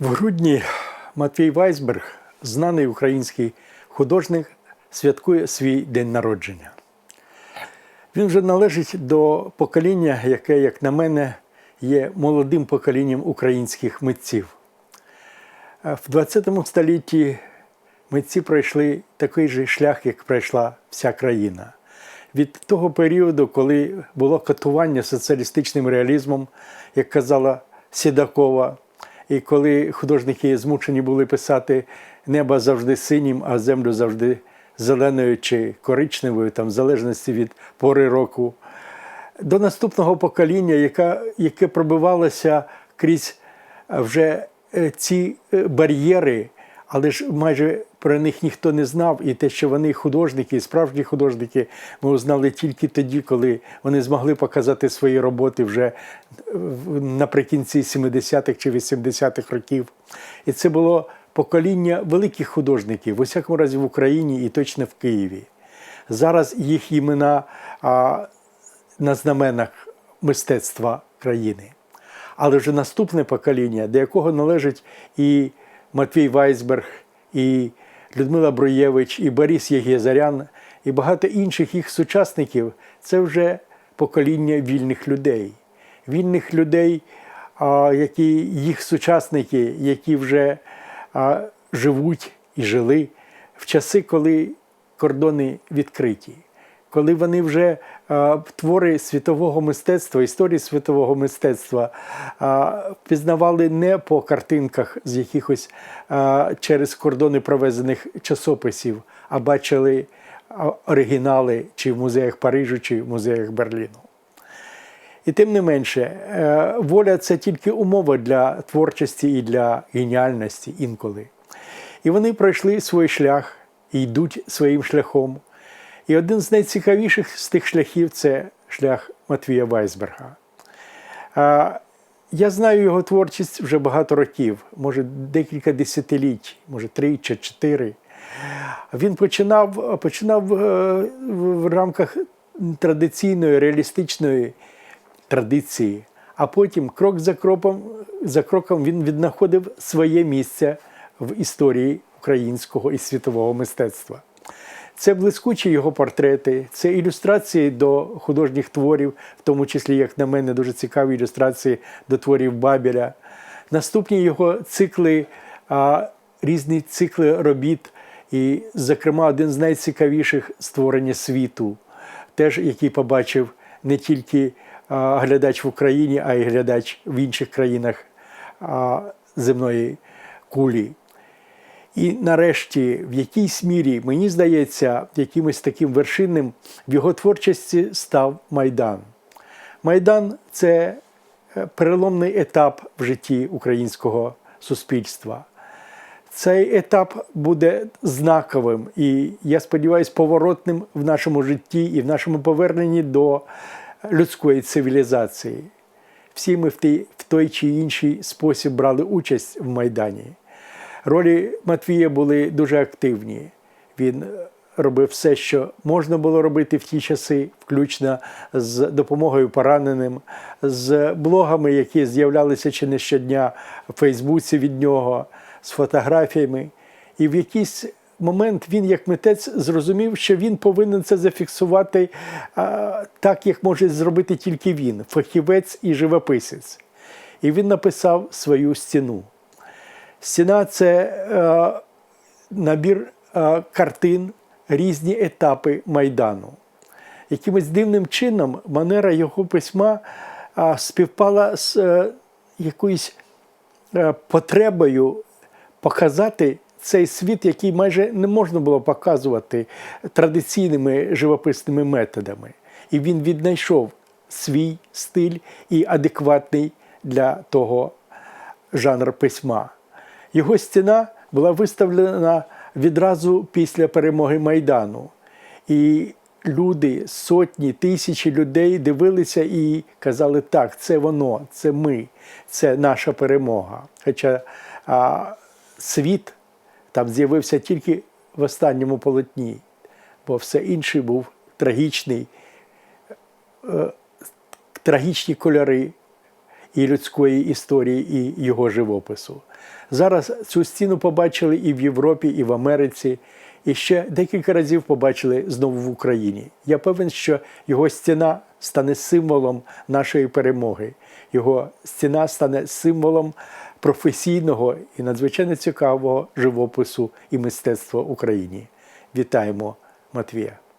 В грудні Матвій Вайсберг, знаний український художник, святкує свій день народження. Він вже належить до покоління, яке, як на мене, є молодим поколінням українських митців. В ХХ столітті митці пройшли такий же шлях, як пройшла вся країна. Від того періоду, коли було катування соціалістичним реалізмом, як казала Сідакова, і коли художники змушені були писати небо завжди синім, а землю завжди зеленою чи коричневою, там, в залежності від пори року, до наступного покоління, яка, яке пробивалося крізь е, вже е, ці е, бар'єри, але ж майже про них ніхто не знав. І те, що вони художники, справжні художники, ми узнали тільки тоді, коли вони змогли показати свої роботи вже наприкінці 70-х чи 80-х років. І це було покоління великих художників, в усякому разі в Україні і точно в Києві. Зараз їх імена а, на знаменах мистецтва країни. Але вже наступне покоління, до якого належить і Матвій Вайсберг, і Людмила Броєвич, і Борис Єгєзарян, і багато інших їх сучасників, це вже покоління вільних людей. Вільних людей, які їх сучасники, які вже живуть і жили в часи, коли кордони відкриті коли вони вже а, твори світового мистецтва, історії світового мистецтва а, пізнавали не по картинках з якихось а, через кордони провезених часописів, а бачили оригінали чи в музеях Парижу, чи в музеях Берліну. І тим не менше, е, воля це тільки умова для творчості і для геніальності інколи. І вони пройшли свій шлях і йдуть своїм шляхом. І один з найцікавіших з тих шляхів це шлях Матвія Вайсберга. Я знаю його творчість вже багато років, може декілька десятиліть, може три чи чотири. Він починав, починав е, в рамках традиційної реалістичної традиції, а потім крок за кроком, за кроком він віднаходив своє місце в історії українського і світового мистецтва. Це блискучі його портрети, це ілюстрації до художніх творів, в тому числі, як на мене, дуже цікаві ілюстрації до творів Бабеля. Наступні його цикли, різні цикли робіт, і, зокрема, один з найцікавіших створення світу, теж який побачив не тільки глядач в Україні, а й глядач в інших країнах земної кулі. І нарешті, в якійсь мірі, мені здається, якимось таким вершинним в його творчості став Майдан. Майдан це е, переломний етап в житті українського суспільства. Цей етап буде знаковим і, я сподіваюся, поворотним в нашому житті і в нашому поверненні до людської цивілізації. Всі ми в той чи інший спосіб брали участь в Майдані. Ролі Матвія були дуже активні. Він робив все, що можна було робити в ті часи, включно з допомогою пораненим, з блогами, які з'являлися чи не щодня в Фейсбуці від нього, з фотографіями. І в якийсь момент він, як митець, зрозумів, що він повинен це зафіксувати а, так, як може зробити тільки він, фахівець і живописець. І він написав свою стіну. Стіна це е, набір е, картин, різні етапи Майдану. Якимось дивним чином манера його письма співпала з е, якоюсь потребою показати цей світ, який майже не можна було показувати традиційними живописними методами. І він віднайшов свій стиль і адекватний для того жанр письма. Його стіна була виставлена відразу після перемоги Майдану. І люди, сотні, тисячі людей дивилися і казали, так, це воно, це ми, це наша перемога. Хоча а, світ там з'явився тільки в останньому полотні, бо все інше був трагічний, е, трагічні кольори і людської історії, і його живопису. Зараз цю стіну побачили і в Європі, і в Америці, і ще декілька разів побачили знову в Україні. Я певен, що його стіна стане символом нашої перемоги. Його стіна стане символом професійного і надзвичайно цікавого живопису і мистецтва Україні. Вітаємо Матвія!